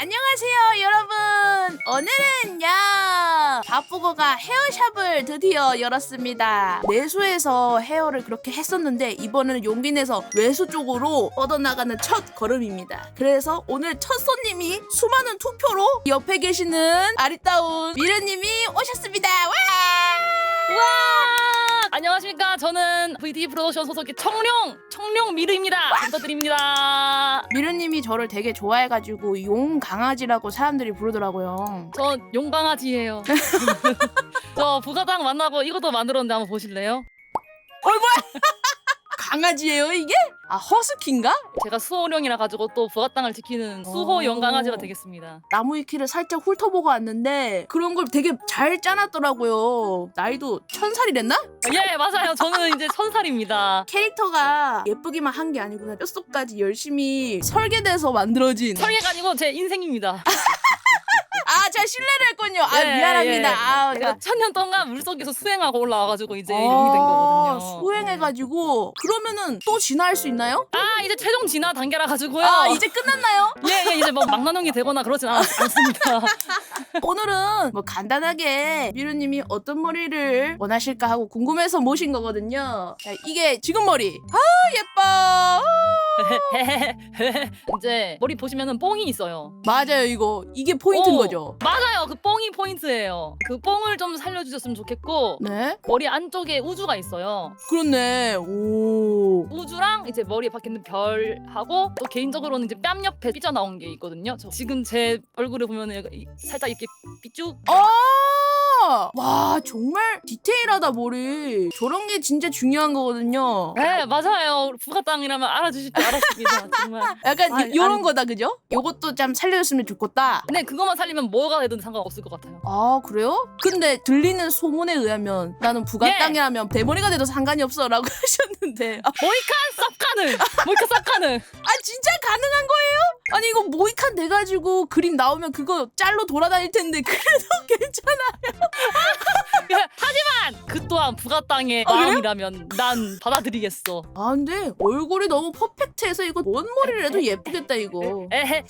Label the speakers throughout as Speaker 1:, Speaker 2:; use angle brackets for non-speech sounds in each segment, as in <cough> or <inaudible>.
Speaker 1: 안녕하세요 여러분. 오늘은요 바쁘고가 헤어샵을 드디어 열었습니다. 내수에서 헤어를 그렇게 했었는데 이번에는 용기 내서 외수 쪽으로 뻗어나가는 첫 걸음입니다. 그래서 오늘 첫 손님이 수많은 투표로 옆에 계시는 아리따운 미르님이 오셨습니다. 와!
Speaker 2: 와 안녕하십니까. 저는 VD 프로덕션 소속의 청룡 청룡 미르입니다. 부탁드립니다.
Speaker 1: 미르님이 저를 되게 좋아해가지고 용 강아지라고 사람들이 부르더라고요.
Speaker 2: 저 용강아지예요. <laughs> 저 부가당 만나고 이것도 만들었는데 한번 보실래요?
Speaker 1: 강아지예요 이게? 아 허스키인가?
Speaker 2: 제가 수호령이라 가지고 또 부가당을 지키는 수호
Speaker 1: 오.
Speaker 2: 용강아지가 되겠습니다
Speaker 1: 나무 위키를 살짝 훑어보고 왔는데 그런 걸 되게 잘 짜놨더라고요. 나이도 천 살이랬나?
Speaker 2: 예 맞아요 저는 이제 천살입니다
Speaker 1: 캐릭터가 예쁘기만 한 게 아니구나. 뼛속까지 열심히 설계돼서 만들어진.
Speaker 2: 설계가 아니고 제 인생입니다 <laughs>
Speaker 1: 아, 제가 신뢰를 했군요. 아,
Speaker 2: 예,
Speaker 1: 미안합니다.
Speaker 2: 예.
Speaker 1: 아,
Speaker 2: 제가
Speaker 1: 그러니까.
Speaker 2: 천년 동안 물속에서 수행하고 올라와가지고 이제
Speaker 1: 아,
Speaker 2: 용이 된 거거든요
Speaker 1: 수행해가지고 그러면은 또 진화할 수 있나요?
Speaker 2: 아 이제 최종 진화 단계라 가지고요
Speaker 1: 아, 이제 끝났나요?
Speaker 2: 예, 예, 이제 뭐 망나뇽이 되거나 그러진 않, 않습니다. <laughs>
Speaker 1: 오늘은 뭐 간단하게 미루님이 어떤 머리를 원하실까 하고 궁금해서 모신 거거든요. 자, 이게 지금 머리. 아, 예뻐. <laughs>
Speaker 2: 이제 머리 보시면은 뽕이 있어요.
Speaker 1: 맞아요, 이거. 이게 포인트인
Speaker 2: 오,
Speaker 1: 거죠.
Speaker 2: 맞아요. 그 뽕이 포인트예요. 그 뽕을 좀 살려주셨으면 좋겠고
Speaker 1: 네.
Speaker 2: 머리 안쪽에 우주가 있어요.
Speaker 1: 그렇네. 오.
Speaker 2: 우주랑 이제 머리 밖에 있는 별하고 또 개인적으로는 이제 뺨 옆에 삐져나온 게 있거든요. 저 지금 제 얼굴을 보면은 이- 살짝 이렇게 삐쭉
Speaker 1: 아! 와, 정말 디테일하다, 머리. 저런 게 진짜 중요한 거거든요.
Speaker 2: 네 맞아요. 부가 땅이라면 알아주실 줄 알았습니다. 정말. <laughs>
Speaker 1: 약간
Speaker 2: 아,
Speaker 1: 요, 요런
Speaker 2: 아니.
Speaker 1: 거다, 그죠? 요것도 좀 살려줬으면 좋겠다.
Speaker 2: 근데 그것만 살리면 뭐가 되든 상관없을 것 같아요.
Speaker 1: 아, 그래요? 근데 들리는 소문에 의하면 나는 부가
Speaker 2: 예.
Speaker 1: 땅이라면 대머리가 돼도 상관이 없어 라고 <laughs> 하셨는데. 아,
Speaker 2: 모이칸 쌉 가능. 모이칸 쌉 가능.
Speaker 1: 아, 진짜 가능한 거예요? 아니, 이거 모이칸 돼가지고 그림 나오면 그거 짤로 돌아다닐 텐데, 그래도 <laughs> 괜찮아. <laughs>
Speaker 2: 하지만 그 또한 부가 땅의
Speaker 1: 아, 그래요?
Speaker 2: 마음이라면 난 받아들이겠어.
Speaker 1: 아, 근데 얼굴이 너무 퍼펙트해서 이거 뭔 머리를 해도 예쁘겠다, 이거.
Speaker 2: 에헤.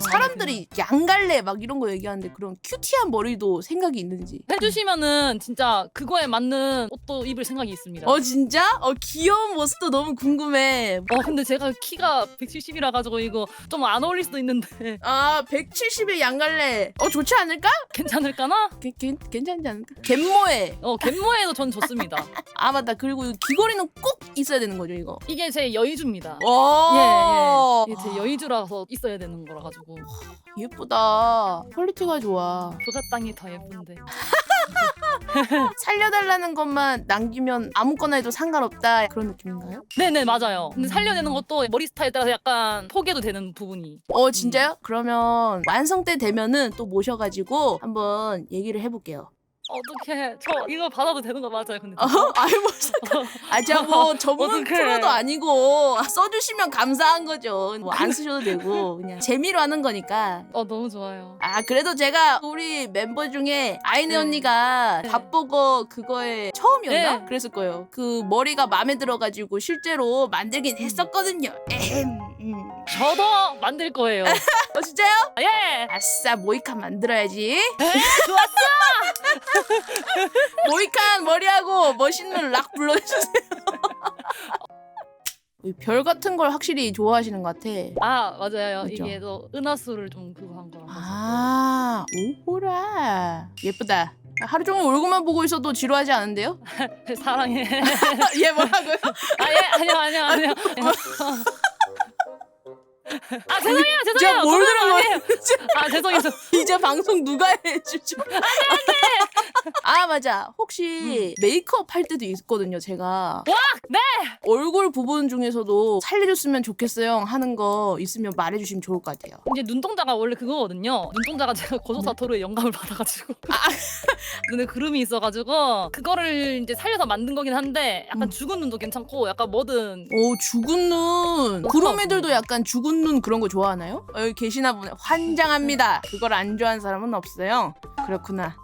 Speaker 1: 사람들이 양갈래 막 이런 거 얘기 하는데 그런 큐티한 머리도 생각이 있는지.
Speaker 2: 해주시면은 진짜 그거에 맞는 옷도 입을 생각이 있습니다.
Speaker 1: 어 진짜? 어 귀여운 모습도 너무 궁금해.
Speaker 2: 어 근데 제가 키가 170이라 가지고 이거 좀 안 어울릴 수도 있는데 <laughs>
Speaker 1: 아 170의 양갈래. 어 좋지 않을까?
Speaker 2: 괜찮을까나?
Speaker 1: 괜, 괜, 괜찮지 않을까? 갯모에.
Speaker 2: 어 갯모에도 전 좋습니다. <laughs>
Speaker 1: 아 맞다. 그리고 이 귀걸이는 꼭 있어야 되는 거죠 이거.
Speaker 2: 이게 제 여의주입니다.
Speaker 1: 오.
Speaker 2: 예, 예. 이게 제 여의주라서 있어야 되는 거라 가지고
Speaker 1: 예쁘다. 퀄리티가 좋아.
Speaker 2: 부가 땅이 더 예쁜데. <laughs>
Speaker 1: 살려달라는 것만 남기면 아무거나 해도 상관없다 그런 느낌인가요?
Speaker 2: 네네 맞아요. 근데 살려내는 것도 머리 스타일에 따라서 약간 포개도 되는 부분이.
Speaker 1: 어 진짜요? 그러면 완성 때 되면은 또 모셔가지고 한번 얘기를 해볼게요.
Speaker 2: 어떻게 저 이거 받아도 되는 거 맞아요? 근데
Speaker 1: 어? 아이 뭐 아, 제가 뭐 전문
Speaker 2: 어떡해.
Speaker 1: 프로도 아니고 써주시면 감사한 거죠. 뭐 안 쓰셔도 되고 그냥 재미로 하는 거니까.
Speaker 2: 어 너무 좋아요.
Speaker 1: 아 그래도 제가 우리 멤버 중에 아이네
Speaker 2: 네.
Speaker 1: 언니가
Speaker 2: 네.
Speaker 1: 바보고 그거에 처음이었나?
Speaker 2: 네.
Speaker 1: 그랬을 거예요. 그 머리가 마음에 들어가지고 실제로 만들긴 했었거든요. 에헴. 음.
Speaker 2: 저도 만들 거예요. <laughs>
Speaker 1: 어 진짜요?
Speaker 2: 예.
Speaker 1: 아싸 모이칸 만들어야지.
Speaker 2: 좋았어. <laughs>
Speaker 1: 모이칸 머리하고 멋있는 락 불러주세요. 이별 같은 걸 확실히 좋아하시는 것 같아.
Speaker 2: 아 맞아요.
Speaker 1: 그죠?
Speaker 2: 이게 또 은하수를 좀 그거 한 거라서.
Speaker 1: 아, 오호라. 예쁘다. 하루 종일 얼굴만 보고 있어도 지루하지 않은데요? <laughs>
Speaker 2: 사랑해. <laughs>
Speaker 1: 얘 뭐라고요?
Speaker 2: 아예 아니요 아니요 아니요. 아 죄송해요 죄송해요.
Speaker 1: 제가 뭘 들은
Speaker 2: 아니에요. 아 죄송해요. 저-
Speaker 1: 이제 방송 누가 해주죠? 아 맞아. 혹시 메이크업 할 때도 있거든요. 제가
Speaker 2: 네.
Speaker 1: 얼굴 부분 중에서도 살려줬으면 좋겠어요 하는 거 있으면 말해주시면 좋을 것 같아요.
Speaker 2: 이제 눈동자가 원래 그거거든요. 눈동자가 제가 고소사 토르의 영감을 받아가지고 <laughs> 눈에 구름이 있어가지고 그거를 이제 살려서 만든 거긴 한데 약간
Speaker 1: 음.
Speaker 2: 죽은 눈도 괜찮고 약간 뭐든
Speaker 1: 오 죽은 눈. 구름이들도 약간 죽은 눈 그런 거 좋아하나요? 어, 여기 계시나 보네. 환장합니다. 그걸 안 좋아하는 사람은 없어요. 그렇구나.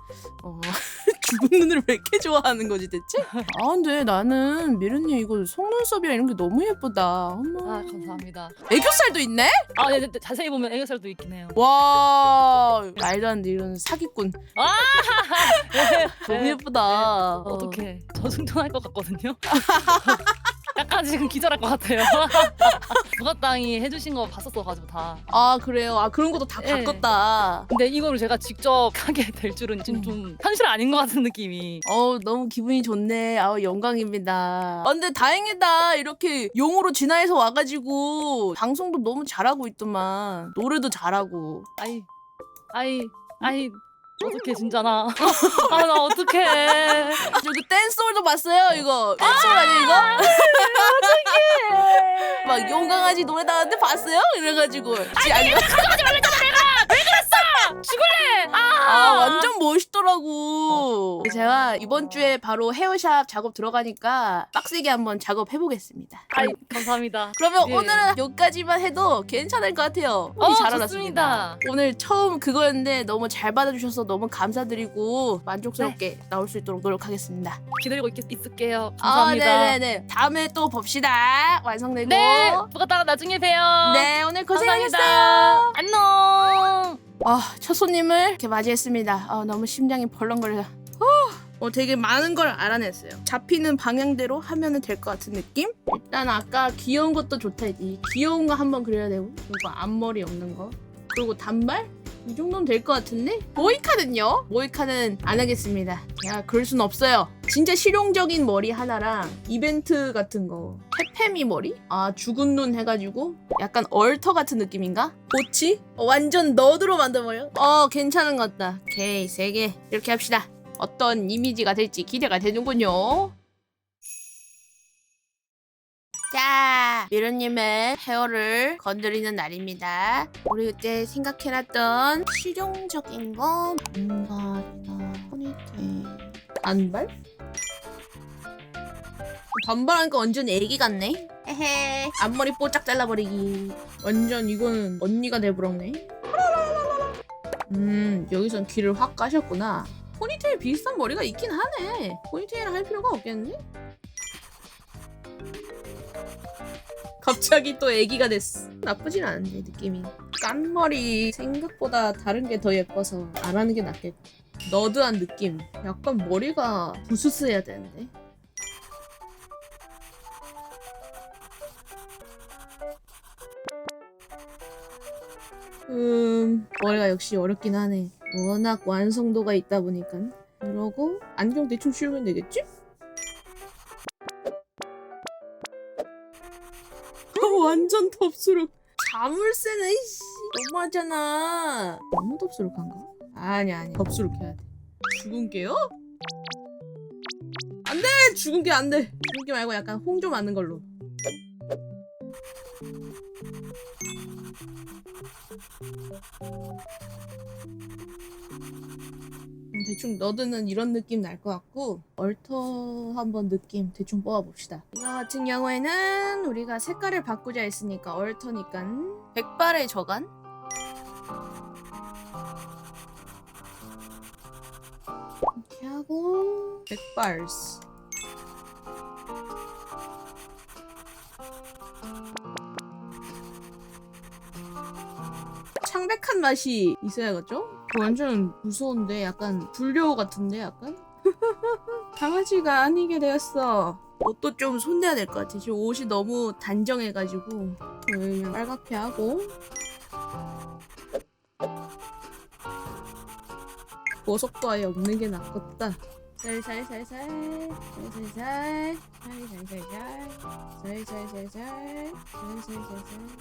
Speaker 1: 어, <laughs> 죽은 눈을 왜 이렇게 좋아하는 거지 대체? 아 근데 나는 미르님 이거 속눈썹이랑 이런 게 너무 예쁘다. 어머.
Speaker 2: 아 감사합니다.
Speaker 1: 애교살도 있네?
Speaker 2: 아 네, 네, 네, 자세히 보면 애교살도 있긴 해요.
Speaker 1: 와 말도 안 돼 이런 사기꾼. <laughs>
Speaker 2: 네,
Speaker 1: 너무
Speaker 2: 네.
Speaker 1: 예쁘다.
Speaker 2: 어떻게 저 충전할 것 같거든요. <laughs> 약간 지금 기절할 것 같아요. <laughs> 부가땅이 해주신 거 봤었어가지고 다.
Speaker 1: 아 그래요. 아 그런 것도 다
Speaker 2: 네.
Speaker 1: 바꿨다.
Speaker 2: 근데 이거를 제가 직접 하게 될 줄은 지금
Speaker 1: 음.
Speaker 2: 좀 현실 아닌 것 같은 느낌이.
Speaker 1: 어 너무 기분이 좋네. 아우 영광입니다. 아, 근데 다행이다. 이렇게 용으로 진화해서 와가지고 방송도 너무 잘하고 있더만 노래도 잘하고.
Speaker 2: 아이, 아이, 아이. 어떻게 진짜 나. 아 나 어떡해.
Speaker 1: 저그 댄스홀도 봤어요 이거. 댄스홀 아니야 이거? 막 용강아지 노래 나왔는데 봤어요? 이래가지고. 아니 아니
Speaker 2: 죽을래. 아,
Speaker 1: 아 완전 멋있더라고. 제가 이번 주에 바로 헤어샵 작업 들어가니까 빡세게 한번 작업해 보겠습니다.
Speaker 2: 아이 감사합니다.
Speaker 1: 그러면
Speaker 2: 예.
Speaker 1: 오늘은 여기까지만 해도 괜찮을 것 같아요.
Speaker 2: 어,
Speaker 1: 잘. 알았습니다. 오늘 처음 그거였는데 너무 잘 받아주셔서 너무 감사드리고 만족스럽게 나올 수 있도록 노력하겠습니다.
Speaker 2: 기다리고 있, 있을게요.
Speaker 1: 아,
Speaker 2: 감사합니다.
Speaker 1: 네네네. 다음에 또 봅시다. 완성되고.
Speaker 2: 네, 부가땅 나중에 봬요.
Speaker 1: 네, 오늘 고생하셨어요.
Speaker 2: 감사합니다. 안녕.
Speaker 1: 아, 첫 손님을 이렇게 맞이했습니다. 아, 너무 심장이 벌렁거려. 어, 되게 많은 걸 알아냈어요. 잡히는 방향대로 하면 될것 같은 느낌? 일단 아까 귀여운 것도 좋다 했지. 귀여운 거 한번 그려야 되고, 그리고 앞머리 없는 거, 그리고 단발? 이 정도면 될 것 같은데? 모이카는요? 모이카는 안 하겠습니다. 제가 그럴 순 없어요. 진짜 실용적인 머리 하나랑 이벤트 같은 거. 페페미 머리? 아, 죽은 눈 해가지고 약간 얼터 같은 느낌인가? 보치? 어, 완전 너드로 만들어버려? 어, 괜찮은 것 같다. 오케이, 세 개. 이렇게 합시다. 어떤 이미지가 될지 기대가 되는군요. 자, 미르님의 헤어를 건드리는 날입니다. 우리 그때 생각해놨던 실용적인 거 단발이나 포니테일 단발? 단발하니까 완전 애기 같네. 에헤 앞머리 뽀짝 잘라버리기. 완전 이거는 언니가 내부럽네. 음 여기선 귀를 확 까셨구나. 포니테일 비슷한 머리가 있긴 하네. 포니테일 할 필요가 없겠네. 갑자기 또 애기가 됐어. 나쁘진 않은데 느낌이. 깐 머리 생각보다 다른 게 더 예뻐서 안 하는 게 낫겠고. 너드한 느낌. 약간 머리가 부스스해야 되는데. 음 머리가 역시 어렵긴 하네. 워낙 완성도가 있다 보니까. 그러고 안경 대충 씌우면 되겠지? 완전 덥수룩. 자물쇠는 이씨 너무하잖아. 너무 덥수룩한가? 아니 아니 덥수룩 해야 돼. 죽은 게요? 안 돼 죽은 게 안 돼. 죽은 게 말고 약간 홍조 맞는 걸로. 음, 대충 너드는 이런 느낌 날 것 같고 얼터 한번 느낌 대충 뽑아봅시다. 이거 같은 경우에는 우리가 색깔을 바꾸자 했으니까 얼터니까 백발의 저간? 이렇게 하고 백발스. 창백한 맛이 있어야겠죠? 완전 무서운데? 약간 불려 같은데 약간? <laughs> 강아지가 아니게 되었어. 옷도 좀 손대야 될 것 같아. 지금 옷이 너무 단정해가지고. 여기 빨갛게 하고. 보석도 아예 없는 게 낫겠다 살살살살 살살살 살살살살 살살살살 살살살살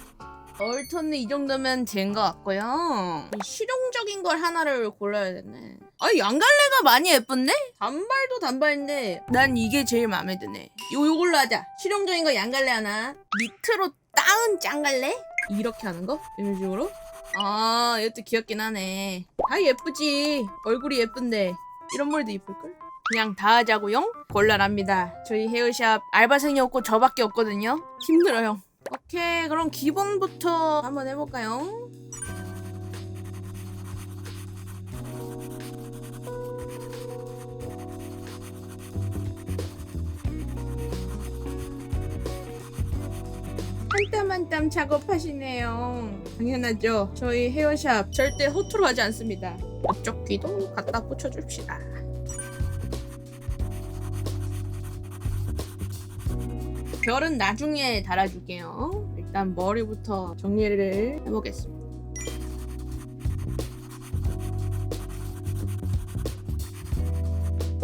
Speaker 1: 얼턴은 이 정도면 된 것 같고요. 실용적인 걸 하나를 골라야 되네. 아니 양갈래가 많이 예쁜데? 단발도 단발인데 난 이게 제일 마음에 드네. 요 요걸로 하자. 실용적인 거 양갈래 하나. 밑으로 따은 짱갈래? 이렇게 하는 거? 이런 식으로? 아 이것도 귀엽긴 하네. 다 예쁘지. 얼굴이 예쁜데 이런 머리도 이쁠걸? 그냥 다 하자고용 곤란합니다. 저희 헤어샵 알바생이 없고 저밖에 없거든요. 힘들어요. 오케이 그럼 기본부터 한번 해볼까요? 한땀한땀 작업하시네요. 당연하죠. 저희 헤어샵 절대 허투루 하지 않습니다. 목적귀도 갖다 붙여줍시다. 별은 나중에 달아줄게요. 일단 머리부터 정리를 해보겠습니다.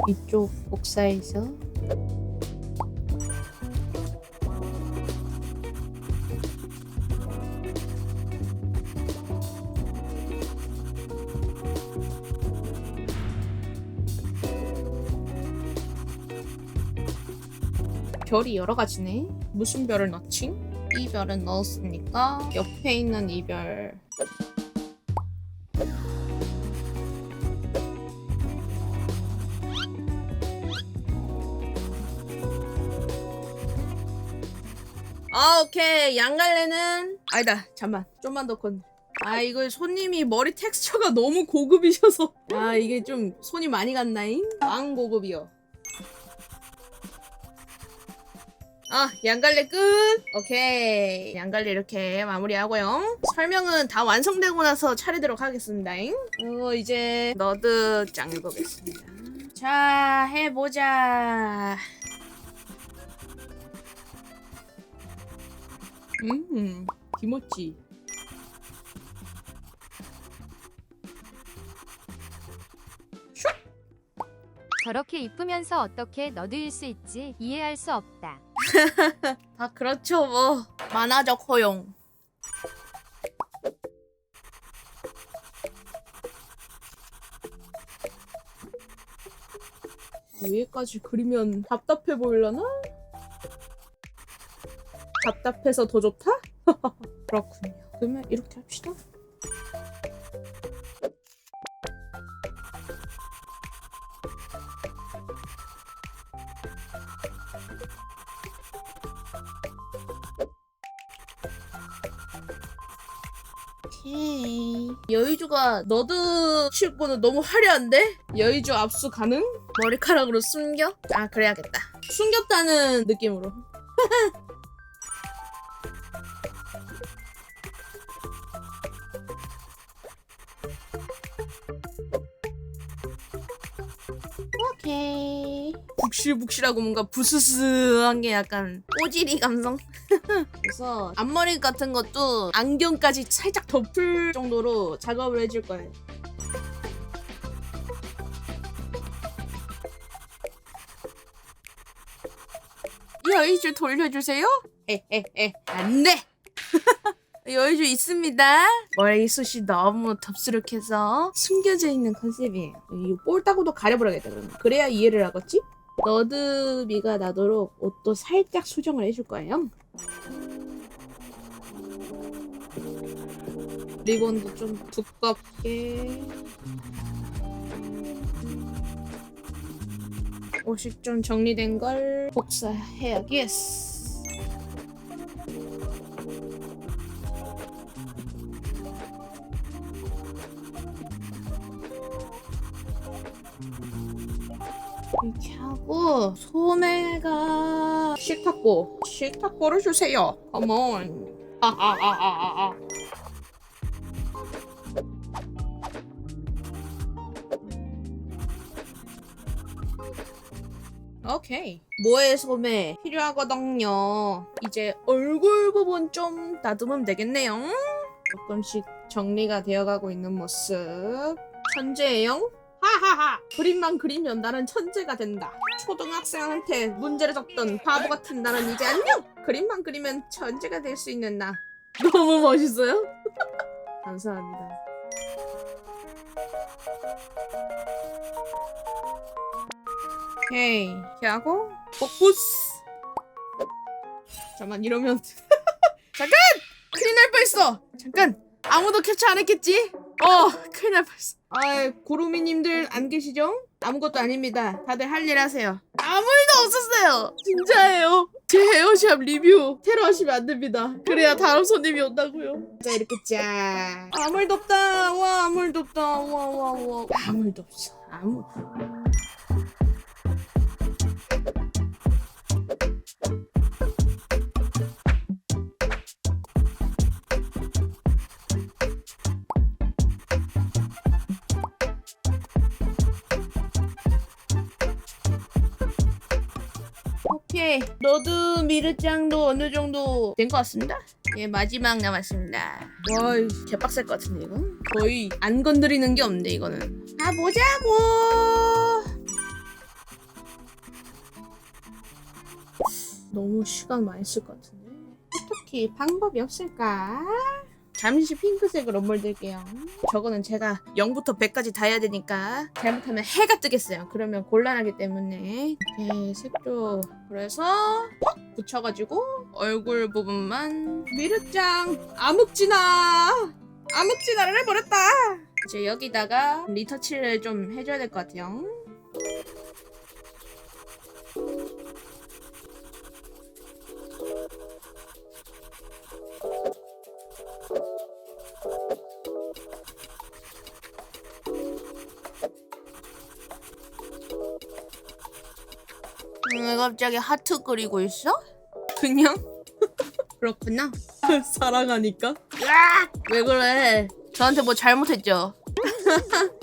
Speaker 1: 이쪽 복사해서 별이 여러 가지네. 무슨 별을 넣지? 이 별은 넣었으니까 옆에 있는 이 별. 아 오케이 양갈래는 아니다 잠만 좀만 더 건. 아 이거 손님이 머리 텍스처가 너무 고급이셔서 아 이게 좀 손이 많이 갔나잉? 왕 고급이요. 아, 양갈래 끝! 오케이. 양갈래 이렇게 마무리하고요. 설명은 다 완성되고 나서 차리도록 하겠습니다. 어, 이제 너드 짱 읽어보겠습니다. 자, 해보자. 음, 김치.
Speaker 3: 저렇게 이쁘면서 어떻게 너드일 수 있지? 이해할 수 없다.
Speaker 1: 아, 그렇죠, 뭐. 만화적 허용. 아, 위에까지 그리면 답답해 보이려나? 답답해서 더 좋다? <laughs> 그렇군요. 그러면 이렇게 합시다. 오케이. 여의주가 너드 치고는 너무 화려한데? 여의주 압수 가능? 머리카락으로 숨겨? 아 그래야겠다. 숨겼다는 느낌으로. <laughs> 오케이. 북실북실하고 뭔가 부스스한 게 약간 꼬지리 감성? 그래서 앞머리 같은 것도 안경까지 살짝 덮을 정도로 작업을 해줄 거예요. 여의주 돌려주세요. 에에에 안돼. <laughs> 여의주 있습니다. 머리숱이 너무 덥수룩해서 숨겨져 있는 컨셉이에요. 이 볼따구도 가려버려야겠다 그러면. 그래야 이해를 하겠지? 너드미가 나도록 옷도 살짝 수정을 해줄 거예요. 리본도 좀 두껍게 옷이 좀 정리된 걸 복사해야겠어. 이렇게 하고 소매가 식탁보 식탁보를 주세요. 어먼 아아아아아 오케이 모의 소매 필요하거든요. 이제 얼굴 부분 좀 다듬으면 되겠네요. 조금씩 정리가 되어가고 있는 모습. 천재예요? 하하하. 그림만 그리면 나는 천재가 된다. 초등학생한테 문제를 적던 바보 같은 나는 이제 안녕! 그림만 그리면 천재가 될 수 있는 나. 너무 멋있어요? <laughs> 감사합니다. 오케이 이렇게 하고 복부스. 잠깐 이러면 <laughs> 잠깐! 큰일 날 뻔했어! 잠깐 아무도 캡처 안 했겠지? 어 큰일 날 뻔했어. 아이 고루미님들 안 계시죠? 아무것도 아닙니다. 다들 할 일 하세요. 아무 일도 없었어요. 진짜예요. 제 헤어샵 리뷰 테러 하시면 안 됩니다. 그래야 다음 손님이 온다고요. 자 이렇게 짠 아무 일도 없다. 와 아무 일도 없다. 와 와 와. 아무 일도 없어. 아무 너도 미르짱도 어느 정도 된 것 같습니다. 예, 마지막 남았습니다. 와, 이 개빡셀 것 같은데, 이거? 거의 안 건드리는 게 없네, 이거는. 아, 보자고! 너무 시간 많이 쓸 것 같은데. 어떻게 방법이 없을까? 잠시 핑크색으로 물들게요. 저거는 제가 0부터 100까지 다 해야 되니까 잘못하면 해가 뜨겠어요. 그러면 곤란하기 때문에 이렇게 색조 그래서 확 붙여가지고 얼굴 부분만 미르짱 암흑진화 암흑진화를 해버렸다. 이제 여기다가 리터치를 좀 해줘야 될 것 같아요. 왜 갑자기 하트 그리고 있어? 그냥? 그렇구나. <laughs> 사랑하니까? 왜 그래? 저한테 뭐 잘못했죠? <laughs>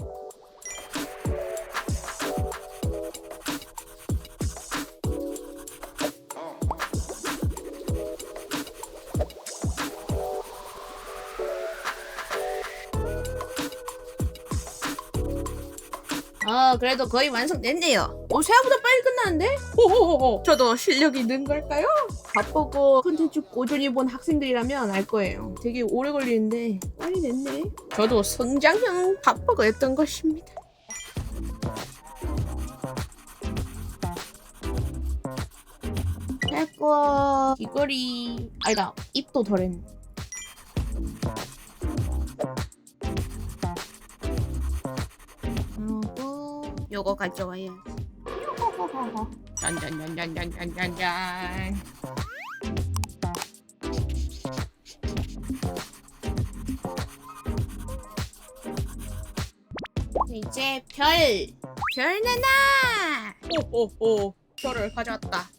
Speaker 1: 아 그래도 거의 완성됐네요. 오 생각보다 빨리 끝나는데? 호호호호. 저도 실력이 는 걸까요? 바쁘고 콘텐츠 꾸준히 본 학생들이라면 알 거예요. 되게 오래 걸리는데 빨리 냈네. 저도 성장형 바쁘고였던 것입니다. 됐고 귀걸이 아니다 입도 덜했네. 요거 가져와야지. 짠짠짠짠짠짠짠. 이제 별! 별 내놔! 오오오 별을 가져왔다.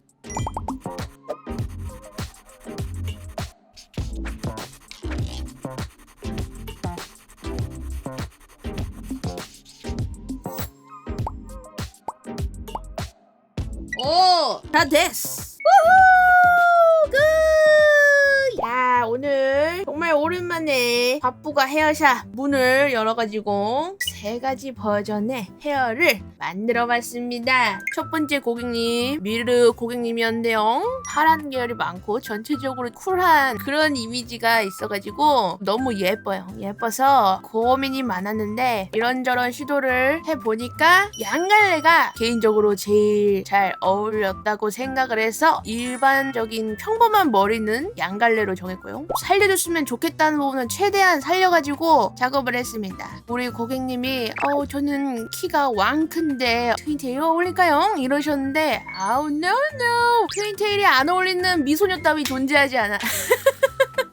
Speaker 1: 오! 다 됐어! 우후! 끝! 야, 오늘 정말 오랜만에 바쁘가 헤어샵 문을 열어가지고 세 가지 버전의 헤어를 만들어 봤습니다. 첫 번째 고객님, 미르 고객님이었는데요. 파란 계열이 많고 전체적으로 쿨한 그런 이미지가 있어가지고 너무 예뻐요. 예뻐서 고민이 많았는데 이런저런 시도를 해보니까 양갈래가 개인적으로 제일 잘 어울렸다고 생각을 해서 일반적인 평범한 머리는 양갈래로 정했고요. 살려줬으면 좋겠다는 부분은 최대한 살려가지고 작업을 했습니다. 우리 고객님이 어 저는 키가 왕 큰데 트윈테일 어울릴까요? 이러셨는데 아우 노노 트윈테일이 안 어울리는 미소녀 따위 존재하지 않아. <laughs>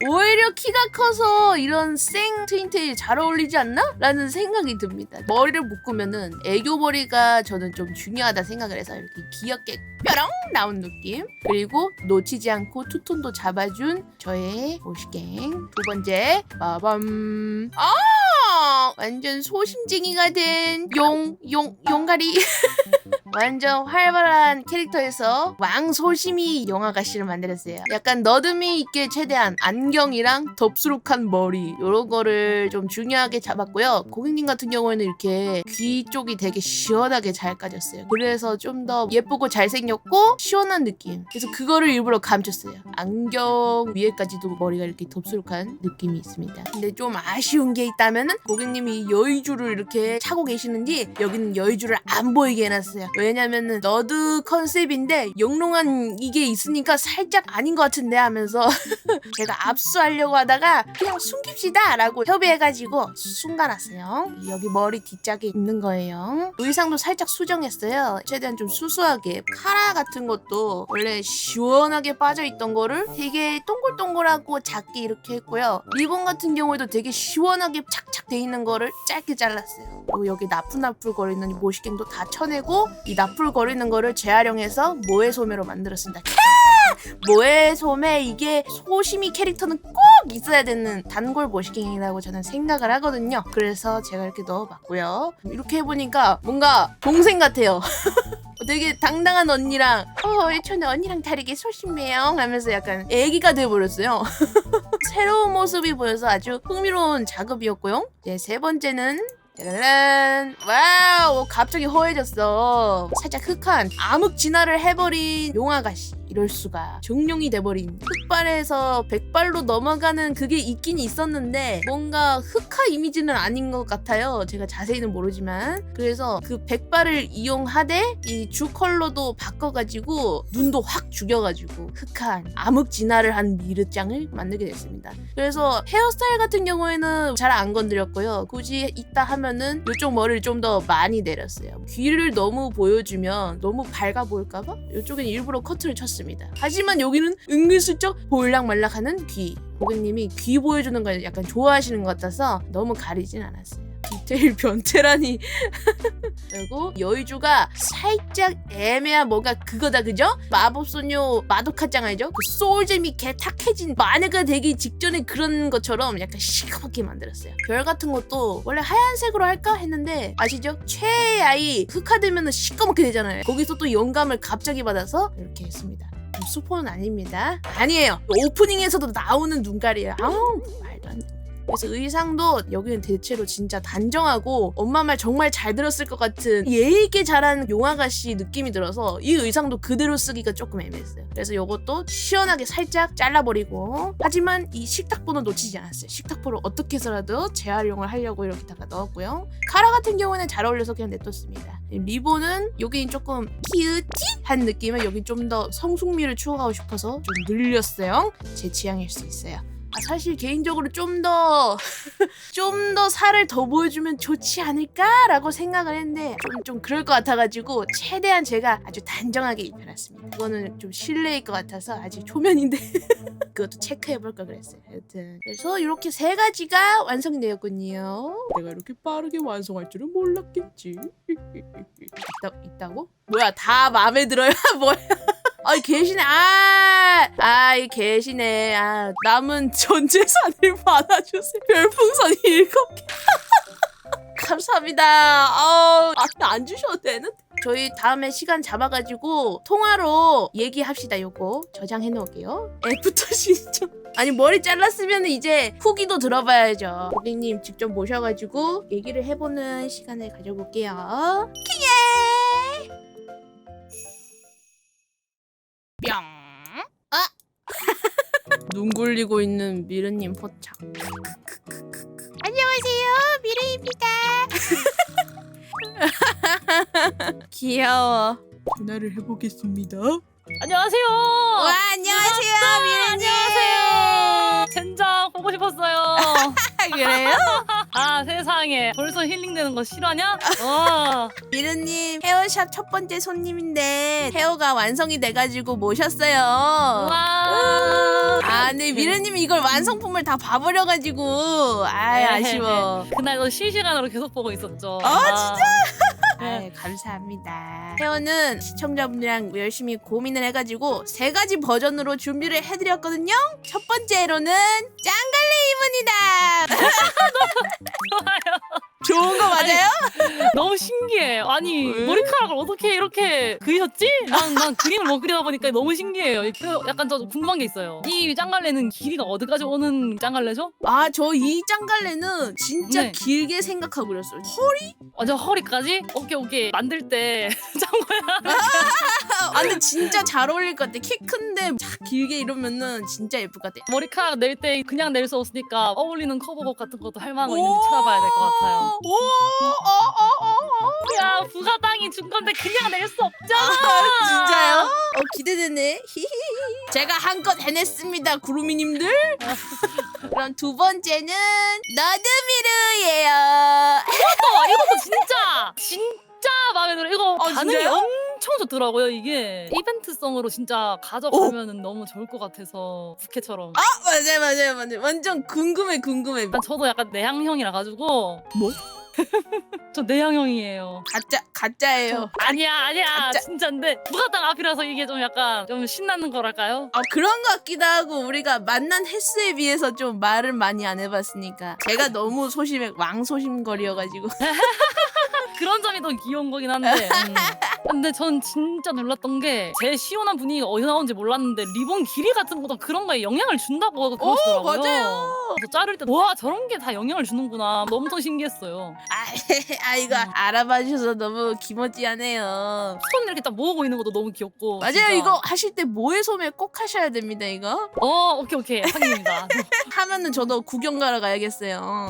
Speaker 1: 오히려 키가 커서 이런 생 트윈테일 잘 어울리지 않나? 라는 생각이 듭니다. 머리를 묶으면은 애교 머리가 저는 좀 중요하다 생각을 해서 이렇게 귀엽게 뾰롱 나온 느낌. 그리고 놓치지 않고 투톤도 잡아준 저의 오시갱. 두 번째, 빠밤. 아! 완전 소심쟁이가 된 용, 용, 용가리. <laughs> 완전 활발한 캐릭터에서 왕소심이 용아가씨를 만들었어요. 약간 너듬이 있게 최대한 안 경이랑 덥수룩한 머리 이런 거를 좀 중요하게 잡았고요. 고객님 같은 경우에는 이렇게 귀 쪽이 되게 시원하게 잘 까졌어요. 그래서 좀 더 예쁘고 잘생겼고 시원한 느낌. 그래서 그거를 일부러 감췄어요. 안경 위에까지도 머리가 이렇게 덥수룩한 느낌이 있습니다. 근데 좀 아쉬운 게 있다면은 고객님이 여의주를 이렇게 차고 계시는지 여기는 여의주를 안 보이게 해놨어요. 왜냐면은 너드 컨셉인데 영롱한 이게 있으니까 살짝 아닌 것 같은데 하면서 <laughs> 제가 압수하려고 하다가 그냥 숨깁시다 라고 협의해가지고 숨가놨어요. 여기 머리 뒷짝에 있는 거예요. 의상도 살짝 수정했어요. 최대한 좀 수수하게 카라 같은 것도 원래 시원하게 빠져있던 거를 되게 동글동글하고 작게 이렇게 했고요. 리본 같은 경우에도 되게 시원하게 착착 돼 있는 거를 짧게 잘랐어요. 그리고 여기 나풀나풀 거리는 모시갱도 다 쳐내고 이 나풀 거리는 거를 재활용해서 모에 소매로 만들었습니다. 모에 소매 이게 소심이 캐릭터는 꼭 있어야 되는 단골 모시갱이라고 저는 생각을 하거든요. 그래서 제가 이렇게 넣어봤고요. 이렇게 해보니까 뭔가 동생 같아요. <laughs> 되게 당당한 언니랑 어 저는 언니랑 다르게 소심해요 하면서 약간 애기가 돼버렸어요. <laughs> 새로운 모습이 보여서 아주 흥미로운 작업이었고요. 이제 세 번째는 짜라란 와우 갑자기 허해졌어 살짝 흑한 암흑 진화를 해버린 용아가씨 이럴 수가 정룡이 돼버린 흑발에서 백발로 넘어가는 그게 있긴 있었는데 뭔가 흑화 이미지는 아닌 것 같아요 제가 자세히는 모르지만 그래서 그 백발을 이용하되 이 주 컬러도 바꿔가지고 눈도 확 죽여가지고 흑한 암흑 진화를 한 미르짱을 만들게 됐습니다 그래서 헤어스타일 같은 경우에는 잘 안 건드렸고요. 굳이 있다 하면은 이쪽 머리를 좀 더 많이 내렸어요. 귀를 너무 보여주면 너무 밝아 보일까봐 이쪽엔 일부러 커트를 쳤습니다. 하지만 여기는 은근슬쩍 보일락말락하는 귀. 고객님이 귀 보여주는 걸 약간 좋아하시는 것 같아서 너무 가리진 않았어요. 디테일 변태라니. <laughs> 그리고 여의주가 살짝 애매한 뭔가 그거다 그죠? 마법소녀 마도카짱 알죠? 그 소울잼이 개 탁해진 마녀가 되기 직전에 그런 것처럼 약간 시커멓게 만들었어요. 별 같은 것도 원래 하얀색으로 할까 했는데 아시죠? 최애아이 흑화되면 시꺼멓게 되잖아요. 거기서 또 영감을 갑자기 받아서 이렇게 했습니다. 좀 스포는 아닙니다. 아니에요. 오프닝에서도 나오는 눈깔이에요. 아우. 그래서 의상도 여기는 대체로 진짜 단정하고 엄마 말 정말 잘 들었을 것 같은 예의 있게 자란 용아가씨 느낌이 들어서 이 의상도 그대로 쓰기가 조금 애매했어요. 그래서 이것도 시원하게 살짝 잘라버리고 하지만 이 식탁보는 놓치지 않았어요. 식탁보를 어떻게 해서라도 재활용을 하려고 이렇게 다가 넣었고요. 카라 같은 경우는 잘 어울려서 그냥 냅뒀습니다. 리본은 여긴 조금 키우티한 느낌은 여기 좀 더 성숙미를 추가하고 싶어서 좀 늘렸어요. 제 취향일 수 있어요. 아, 사실 개인적으로 좀 더 <laughs> 좀 더 살을 더 보여주면 좋지 않을까라고 생각을 했는데 좀, 좀 그럴 것 같아가지고 최대한 제가 아주 단정하게 입혀놨습니다. 이거는 좀 실례일 것 같아서 아직 초면인데 <laughs> 그것도 체크해볼까 그랬어요. 하여튼 그래서 이렇게 세 가지가 완성이 되었군요. 내가 이렇게 빠르게 완성할 줄은 몰랐겠지. 있다, 있다고? 뭐야 다 마음에 들어요? <laughs> 뭐야? 아이 계시네. 아 아이 계시네. 아 남은 전 재산을 받아주세요. 별풍선 일곱 개. <laughs> 감사합니다. 어안 주셔도 되는 저희 다음에 시간 잡아가지고 통화로 얘기합시다 요거. 저장해 놓을게요. 애프터 <laughs> 신청. 아니 머리 잘랐으면 이제 후기도 들어봐야죠. 고객님 직접 모셔가지고 얘기를 해보는 시간을 가져볼게요. 킹예 눈 굴리고 있는 미르님 포착. 안녕하세요, 미르입니다. <laughs> 귀여워. 전화를 해보겠습니다.
Speaker 2: 안녕하세요.
Speaker 1: 와, 안녕하세요, 미르님.
Speaker 2: 안녕하세요. 젠장 보고 싶었어요. <laughs>
Speaker 1: 그래요? <laughs>
Speaker 2: 아 세상에 벌써 힐링되는 거 실화냐? 어.
Speaker 1: 미르님 헤어샵 첫 번째 손님인데 헤어가 완성이 돼가지고 모셨어요.
Speaker 2: 와.
Speaker 1: 아, 네, 미르님이 이걸 완성품을 다 봐버려가지고 아,
Speaker 2: 네.
Speaker 1: 아쉬워.
Speaker 2: 그날도 실시간으로 계속 보고 있었죠.
Speaker 1: 아,
Speaker 2: 진짜?
Speaker 1: 아, 감사합니다. 헤어는 시청자분들이랑 열심히 고민을 해가지고 세 가지 버전으로 준비를 해드렸거든요. 첫 번째로는 짱갈래 이분이다. <laughs> <laughs> 좋은 거 맞아요?
Speaker 2: 너무 신기해. 아니
Speaker 1: 왜?
Speaker 2: 머리카락을 어떻게 이렇게 그리셨지? 난, 난 그림을 못 그리다 보니까 너무 신기해요. 그 약간 저 궁금한 게 있어요. 이 짱갈래는 길이가 어디까지 오는 짱갈래죠?
Speaker 1: 아, 저 이 짱갈래는 진짜
Speaker 2: 네.
Speaker 1: 길게 생각하고 그렸어요. 허리?
Speaker 2: 완전 허리까지? 오케이 오케이 만들 때 <laughs> 짱구야.
Speaker 1: 아, 근데 진짜 잘 어울릴 것 같아. 키 큰데 자, 길게 이러면은 진짜 예쁠 것 같아.
Speaker 2: 머리카락 낼 때 그냥 낼 수 없으니까 어울리는 커버곡 같은 것도 할 만한 거 있는지 찾아봐야 될 것 같아요.
Speaker 1: 오, 오, 어, 어, 어.
Speaker 2: 야 부가당이 준 건데 그냥 낼 수 없잖아.
Speaker 1: 아, 진짜요? 어 기대되네. 히히히. 제가 한껏 해냈습니다, 구루미님들. <laughs> 그럼 두 번째는 너드미르예요.
Speaker 2: 이것도 이것도 진짜 진 짜 마음에 들어. 이거
Speaker 1: 어,
Speaker 2: 반응이
Speaker 1: 진짜요?
Speaker 2: 엄청 좋더라고요. 이게 이벤트성으로 진짜 가져가면은 너무 좋을 것 같아서 부캐처럼.
Speaker 1: 아 맞아요, 맞아요, 맞아요. 완전 궁금해, 궁금해.
Speaker 2: 약간 저도 약간 내향형이라 가지고.
Speaker 1: 뭐? <laughs>
Speaker 2: 저 내향형이에요.
Speaker 1: 가짜, 가짜예요.
Speaker 2: 아니야 아니야
Speaker 1: 가짜.
Speaker 2: 진짜인데 부가당 앞이라서 이게 좀 약간 좀 신나는 거랄까요?
Speaker 1: 아 그런 것 같기도 하고 우리가 만난 횟수에 비해서 좀 말을 많이 안 해봤으니까 제가 너무 소심해 왕소심거리여가지고 <laughs>
Speaker 2: 그런 점이 더 귀여운 거긴 한데 <laughs> 음. 근데 전 진짜 놀랐던 게 제 시원한 분위기가 어디서 나온지 몰랐는데 리본 길이 같은 것도 그런 거에 영향을 준다고 그러시더라고요.
Speaker 1: 맞아요.
Speaker 2: 그래서 자를 때 와 저런 게 다 영향을 주는구나. 너무 더 신기했어요.
Speaker 1: 아, <laughs> 아 이거 알아봐 주셔서 너무 기모찌하네요.
Speaker 2: 손 이렇게 딱 모으고 있는 것도 너무 귀엽고.
Speaker 1: 맞아요.
Speaker 2: 진짜.
Speaker 1: 이거 하실 때 모의 소매 꼭 하셔야 됩니다. 이거
Speaker 2: 어 오케이 오케이 확인입니다. <laughs>
Speaker 1: 하면은 저도 구경 가러 가야겠어요.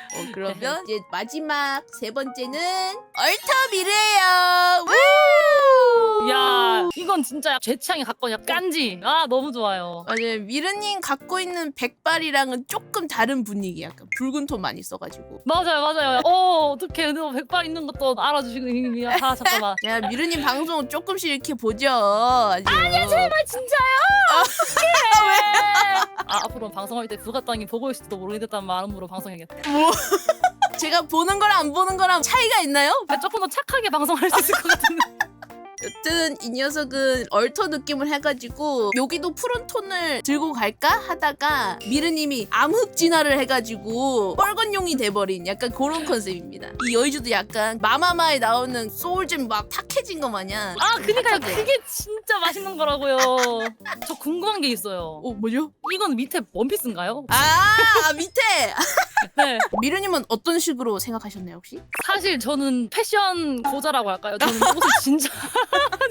Speaker 1: 어, <laughs> 그러면 이제 마지막 세 번째는 얼터미르예요. 우!
Speaker 2: 야 이건 진짜 제 취향에 가까운 약간 깐지. 아 너무 좋아요.
Speaker 1: 맞아요. 미르님 갖고 있는 백발이랑은 조금 다른 분위기, 약간 붉은 톤 많이 써가지고.
Speaker 2: 맞아요 맞아요. 어 어떻게 백발 있는 것도 알아주시고 아 <laughs> 잠깐만.
Speaker 1: 야 미르님 방송 조금씩 이렇게 보죠. 아니야 제발.
Speaker 2: 아 진짜요? <laughs> 왜? 아 앞으로 방송할 때 부가땅이 보고 있을지도 모르겠다는 마음으로 방송해야겠다. <laughs>
Speaker 1: 제가 보는 거랑 안 보는 거랑 차이가 있나요?
Speaker 2: 조금 더 착하게 방송할 수 있을 것 같은데. <laughs>
Speaker 1: 여튼 이 녀석은 얼터 느낌을 해가지고 여기도 푸른 톤을 들고 갈까 하다가 미르님이 암흑 진화를 해가지고 빨간 용이 돼버린 약간 그런 컨셉입니다. 이 여의주도 약간 마마마에 나오는 소울잼 막 탁해진 거 마냥.
Speaker 2: 아 그니까요. 그게 진짜 맛있는 거라고요. <laughs> 저 궁금한 게 있어요.
Speaker 1: 어 뭐죠?
Speaker 2: 이건 밑에 원피스인가요?
Speaker 1: 아, 아 밑에 <laughs>
Speaker 2: 네.
Speaker 1: 미르님은 어떤 식으로 생각하셨나요 혹시?
Speaker 2: 사실 저는 패션 고자라고 할까요? 저는 옷을 진짜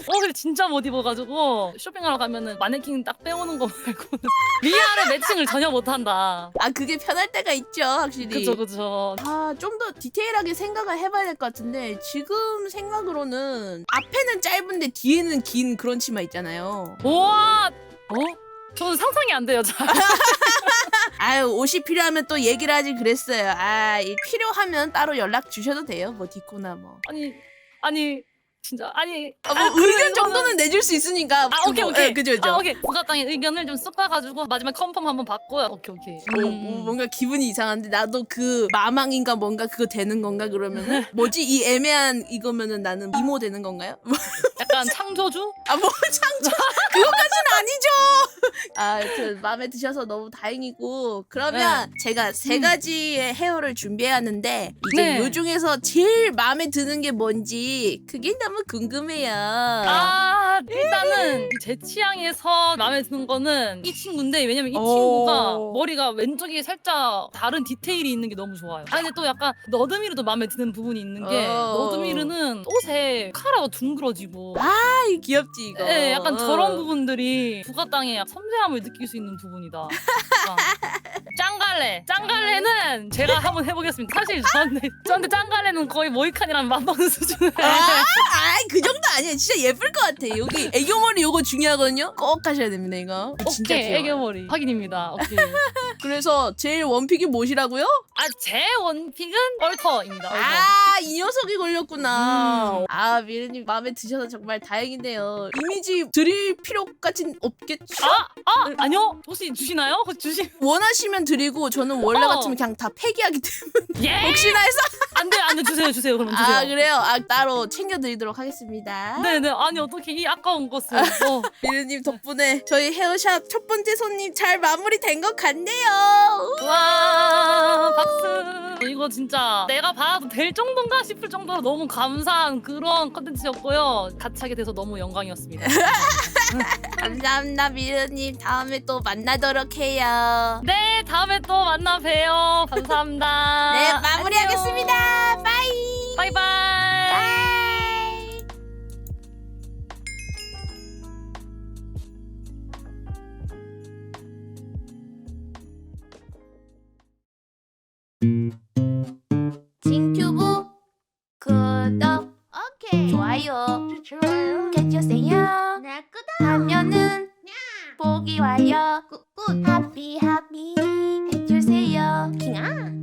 Speaker 2: 옷을 진짜 못 입어가지고 쇼핑하러 가면은 마네킹 딱 빼오는 거 말고는 위아래 <laughs> 매칭을 전혀 못한다.
Speaker 1: 아 그게 편할 때가 있죠 확실히.
Speaker 2: 그쵸 그쵸.
Speaker 1: 아, 좀 더 디테일하게 생각을 해봐야 될 것 같은데 지금 생각으로는 앞에는 짧은데 뒤에는 긴 그런 치마 있잖아요.
Speaker 2: 우와. 어? 저는 상상이 안 돼요. 잘. <laughs>
Speaker 1: 아유 옷이 필요하면 또 얘기를 하지 그랬어요. 아이 필요하면 따로 연락 주셔도 돼요. 뭐 디코나 뭐.
Speaker 2: 아니 아니 진짜 아니.
Speaker 1: 아, 뭐
Speaker 2: 아,
Speaker 1: 의견 정도는 내줄 수 있으니까.
Speaker 2: 아 오케이
Speaker 1: 뭐,
Speaker 2: 오케이.
Speaker 1: 예, 그죠 그죠.
Speaker 2: 아 오케이. 부가땅의 의견을 좀 섞어가지고 마지막 컨펌 한번 받고요. 오케이 오케이.
Speaker 1: 뭐,
Speaker 2: 음.
Speaker 1: 뭐 뭔가 기분이 이상한데 나도 그 마망인가 뭔가 그거 되는 건가 그러면은 <laughs> 뭐지 이 애매한 이거면은 나는 이모 되는 건가요? <laughs>
Speaker 2: 약간 창조주?
Speaker 1: 아 뭐 창조 그것까지는 아니죠. <laughs> 아, 여튼 마음에 드셔서 너무 다행이고 그러면 제가 세 가지의 헤어를 준비해왔는데 이제
Speaker 2: 네.
Speaker 1: 요 중에서 제일 마음에 드는 게 뭔지 그게 너무 궁금해요.
Speaker 2: 아 일단은 제 취향에서 마음에 드는 거는 이 친구인데 왜냐면 이
Speaker 1: 오.
Speaker 2: 친구가 머리가 왼쪽이 살짝 다른 디테일이 있는 게 너무 좋아요. 아 근데 또 약간 너드미르도 마음에 드는 부분이 있는 게
Speaker 1: 어.
Speaker 2: 너드미르는 옷에 카라가 둥그러지고
Speaker 1: 아, 이 귀엽지 이거.
Speaker 2: 네, 약간
Speaker 1: 어.
Speaker 2: 저런 부분들이 부가 땅의 약 섬세함을 느낄 수 있는 부분이다. <laughs> 아. 짱갈래. 짱갈래는 제가 한번 해보겠습니다. 사실 저한테 저한테 짱갈래는 거의 모이칸이랑 맞먹는 수준에.
Speaker 1: 아, 아이, 그 정도 아니에요. 진짜 예쁠 것 같아. 여기 애교머리 요거 중요하거든요. 꼭 하셔야 됩니다 이거. 진짜
Speaker 2: 오케이
Speaker 1: 귀여워.
Speaker 2: 애교머리 확인입니다. 오케이. <laughs>
Speaker 1: 그래서 제일 원픽이 무엇이라고요?
Speaker 2: 아제 원픽은 얼터입니다. 얼터.
Speaker 1: 아, 이 녀석이 걸렸구나.
Speaker 2: 음.
Speaker 1: 아, 미르님 마음에 드셔서 정말 다행인데요. 이미지 드릴 필요까진 없겠죠?
Speaker 2: 아, 아 아니요 혹시 주시나요? 혹시 주시
Speaker 1: 원하시면 드리고 저는 원래
Speaker 2: 어.
Speaker 1: 같으면 그냥 다 폐기하기 때문에 <laughs>
Speaker 2: 예
Speaker 1: 혹시나 해서
Speaker 2: 안돼 안돼 주세요 주세요 그럼 주세요.
Speaker 1: 아 그래요? 아 따로 챙겨드리도록 하겠습니다.
Speaker 2: 네네 아니 어떻게 이 아까운 것을 어. <laughs>
Speaker 1: 미르님 덕분에 저희 헤어샵 첫 번째 손님 잘 마무리된 것 같네요.
Speaker 2: 와 박수 이거 진짜 내가 봐도 될 정도인가 싶을 정도로 너무 감사한 그런 컨텐츠였고요 같이 하게 돼서 너무 영광이었습니다 <laughs> <laughs>
Speaker 1: 감사합니다 미르님 다음에 또 만나도록 해요.
Speaker 2: 네 다음에 또 만나 봬요 감사합니다
Speaker 1: 네 마무리하겠습니다. 빠이.
Speaker 2: 바이바이
Speaker 1: 빠이. 와요 굿굿. 하피 하피 해주세요. 킹아